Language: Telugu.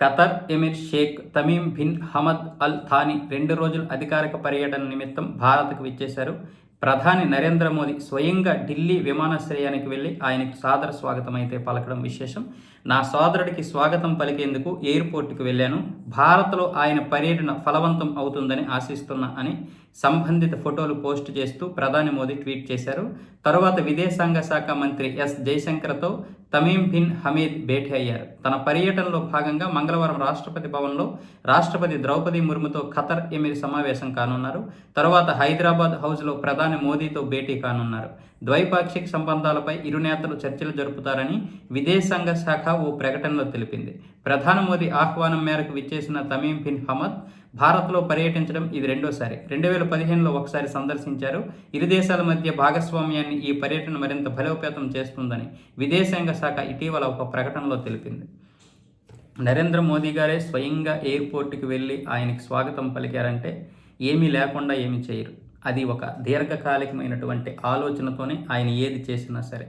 Qatar Emir Sheikh Tamim bin Hamad Al Thani రెండు రోజుల అధికారిక పర్యటన నిమిత్తం భారత్కు విచ్చేశారు. ప్రధాని నరేంద్ర మోదీ స్వయంగా ఢిల్లీ విమానాశ్రయానికి వెళ్ళి ఆయనకు సాదర స్వాగతం అయితే పలకడం విశేషం. నా సోదరుడికి స్వాగతం పలికేందుకు ఎయిర్పోర్ట్కి వెళ్ళాను. భారత్లో ఆయన పర్యటన ఫలవంతం అవుతుందని ఆశిస్తున్నా అని సంబంధిత ఫోటోలు పోస్ట్ చేస్తూ ప్రధాని మోదీ ట్వీట్ చేశారు. తరువాత విదేశాంగ శాఖ మంత్రి ఎస్ జయశంకర్తో తమీం బిన్ హమీద్ భేటీ అయ్యారు. తన పర్యటనలో భాగంగా మంగళవారం రాష్ట్రపతి భవన్లో రాష్ట్రపతి ద్రౌపది ముర్ముతో ఖతర్ ఎమిర్ సమావేశం కానున్నారు. తరువాత హైదరాబాద్ హౌస్లో ప్రధాని మోదీతో భేటీ కానున్నారు. ద్వైపాక్షిక సంబంధాలపై ఇరు నేతలు చర్చలు జరుపుతారని విదేశాంగ శాఖ ఓ ప్రకటనలో తెలిపింది. ప్రధాని మోదీ ఆహ్వానం మేరకు విచ్చేసిన తమీం బిన్ హమద్ భారత్లో పర్యటించడం ఇది రెండోసారి. రెండు వేల పదిహేనులో ఒకసారి సందర్శించారు. ఇరు దేశాల మధ్య భాగస్వామ్యాన్ని ఈ పర్యటన మరింత బలోపేతం చేస్తుందని విదేశాంగ శాఖ ఇటీవల ఒక ప్రకటనలో తెలిపింది. నరేంద్ర మోదీ గారే స్వయంగా ఎయిర్పోర్ట్కి వెళ్ళి ఆయనకి స్వాగతం పలికారంటే ఏమీ లేకుండా ఏమీ చేయరు. అది ఒక దీర్ఘకాలికమైనటువంటి ఆలోచనతోనే ఆయన ఏది చేసినా సరే.